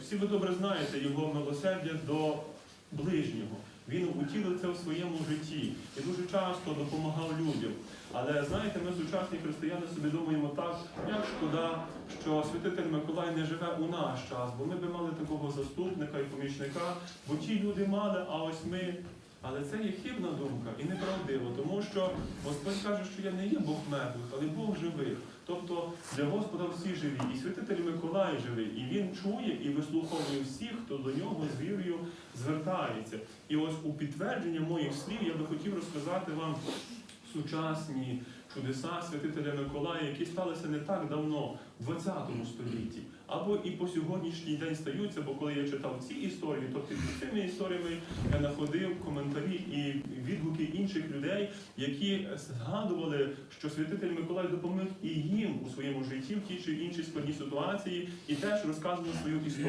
Всі ви добре знаєте його милосердя до ближнього. Він утілив це в своєму житті і дуже часто допомагав людям. Але знаєте, ми сучасні християни собі думаємо так, як шкода, що святитель Миколай не живе у наш час, бо ми би мали такого заступника і помічника, бо ті люди мали, а ось ми. Але це є хибна думка і неправдиво, тому що Господь каже, що я не є Бог мертвих, але Бог живий. Тобто для Господа всі живі, і святитель Миколай живий, і він чує і вислуховує всіх, хто до нього з вірою звертається. І ось у підтвердження моїх слів я би хотів розказати вам сучасні чудеса святителя Миколая, які сталися не так давно, в 20 столітті, або і по сьогоднішній день стаються, бо коли я читав ці історії, то під цими історіями я знаходив коментарі і відгуки інших людей, які згадували, що святитель Миколай допоміг і їм у своєму житті в тій чи іншій складній ситуації, і теж розказували свою історію.